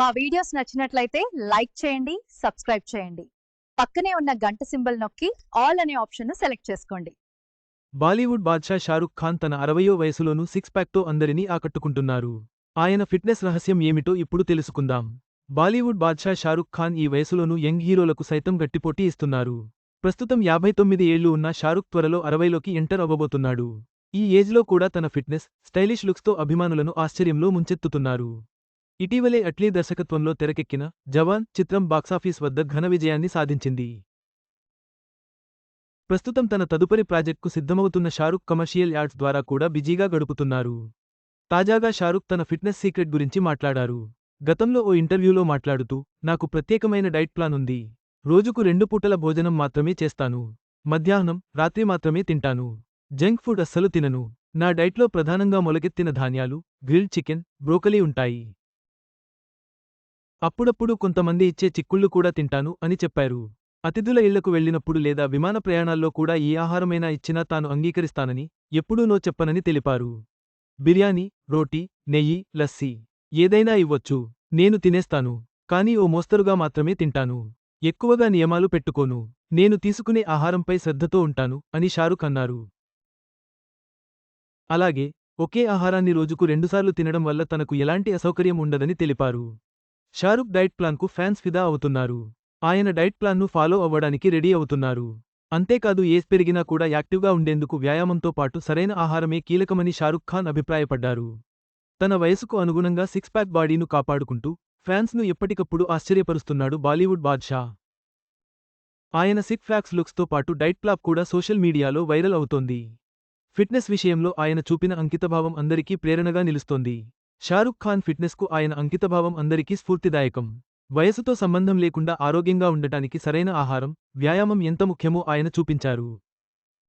మా వీడియోస్ నచ్చినట్లయితే లైక్ చేయండి సబ్స్క్రైబ్ చేయండి. పక్కనే ఉన్న గంట సింబల్ నొక్కి ఆల్ అనే ఆప్షన్ను సెలెక్ట్ చేసుకోండి. బాలీవుడ్ బాద్షా షారుఖ్ ఖాన్ తన అరవయో వయసులోనూ సిక్స్ ప్యాక్తో అందరినీ ఆకట్టుకుంటున్నారు. ఆయన ఫిట్నెస్ రహస్యం ఏమిటో ఇప్పుడు తెలుసుకుందాం. బాలీవుడ్ బాద్షా షారుఖ్ ఖాన్ ఈ వయసులోనూ యంగ్ హీరోలకు సైతం గట్టిపోటీ ఇస్తున్నారు. ప్రస్తుతం యాభై తొమ్మిది ఏళ్ళు ఉన్న షారుఖ్ త్వరలో అరవైలోకి ఎంటర్ అవ్వబోతున్నాడు. ఈ ఏజ్లో కూడా తన ఫిట్నెస్ స్టైలిష్ లుక్స్తో అభిమానులను ఆశ్చర్యంలో ముంచెత్తుతున్నారు. ఇటీవలే అట్లీ దర్శకత్వంలో తెరకెక్కిన జవాన్ చిత్రం బాక్సాఫీస్ వద్ద ఘన విజయాన్ని సాధించింది. ప్రస్తుతం తన తదుపరి ప్రాజెక్టుకు సిద్ధమవుతున్న షారుఖ్ కమర్షియల్ యాడ్స్ ద్వారా కూడా బిజీగా గడుపుతున్నారు. తాజాగా షారుఖ్ తన ఫిట్నెస్ సీక్రెట్ గురించి మాట్లాడారు. గతంలో ఓ ఇంటర్వ్యూలో మాట్లాడుతూ నాకు ప్రత్యేకమైన డైట్ ప్లాన్ ఉంది. రోజుకు రెండు పూటల భోజనం మాత్రమే చేస్తాను. మధ్యాహ్నం రాత్రి మాత్రమే తింటాను. జంక్ ఫుడ్ అస్సలు తినను. నా డైట్లో ప్రధానంగా మొలకెత్తిన ధాన్యాలు గ్రిల్డ్ చికెన్ బ్రోకలీ ఉంటాయి. అప్పుడప్పుడు కొంతమంది ఇచ్చే చిక్కుళ్ళు కూడా తింటాను అని చెప్పారు. అతిథుల ఇళ్ళకు వెళ్ళినప్పుడు లేదా విమాన ప్రయాణాల్లో కూడా ఏ ఆహారమైనా ఇచ్చినా తాను అంగీకరిస్తానని ఎప్పుడూ నో చెప్పనని తెలిపారు. బిర్యానీ రోటీ నెయ్యి లస్సీ ఏదైనా ఇవ్వొచ్చు నేను తినేస్తాను కానీ ఓ మోస్తరుగా మాత్రమే తింటాను. ఎక్కువగా నియమాలు పెట్టుకోను నేను తీసుకునే ఆహారంపై శ్రద్ధతో ఉంటాను అని షారుఖ్ అన్నారు. అలాగే ఒకే ఆహారాన్ని రోజుకు రెండుసార్లు తినడం వల్ల తనకు ఎలాంటి అసౌకర్యం ఉండదని తెలిపారు. షారుఖ్ డైట్ ప్లాన్కు ఫ్యాన్స్ ఫిదా అవుతున్నారు. ఆయన డైట్ ప్లాన్ను ఫాలో అవ్వడానికి రెడీ అవుతున్నారు. అంతేకాదు ఏజ్ పెరిగినా కూడా యాక్టివ్గా ఉండేందుకు వ్యాయామంతో పాటు సరైన ఆహారమే కీలకమని షారుఖ్ ఖాన్ అభిప్రాయపడ్డారు. తన వయసుకు అనుగుణంగా సిక్స్ ప్యాక్ బాడీను కాపాడుకుంటూ ఫ్యాన్స్ను ఎప్పటికప్పుడు ఆశ్చర్యపరుస్తున్నాడు బాలీవుడ్ బాద్షా. ఆయన సిక్ ఫ్యాక్స్ లుక్స్తో పాటు డైట్ ప్లాప్ కూడా సోషల్ మీడియాలో వైరల్ అవుతోంది. ఫిట్నెస్ విషయంలో ఆయన చూపిన అంకితభావం అందరికీ ప్రేరణగా నిలుస్తోంది. షారుఖ్ ఖాన్ ఫిట్నెస్కు ఆయన అంకితభావం అందరికీ స్ఫూర్తిదాయకం. వయసుతో సంబంధం లేకుండా ఆరోగ్యంగా ఉండటానికి సరైన ఆహారం వ్యాయామం ఎంత ముఖ్యమో ఆయన చూపించారు.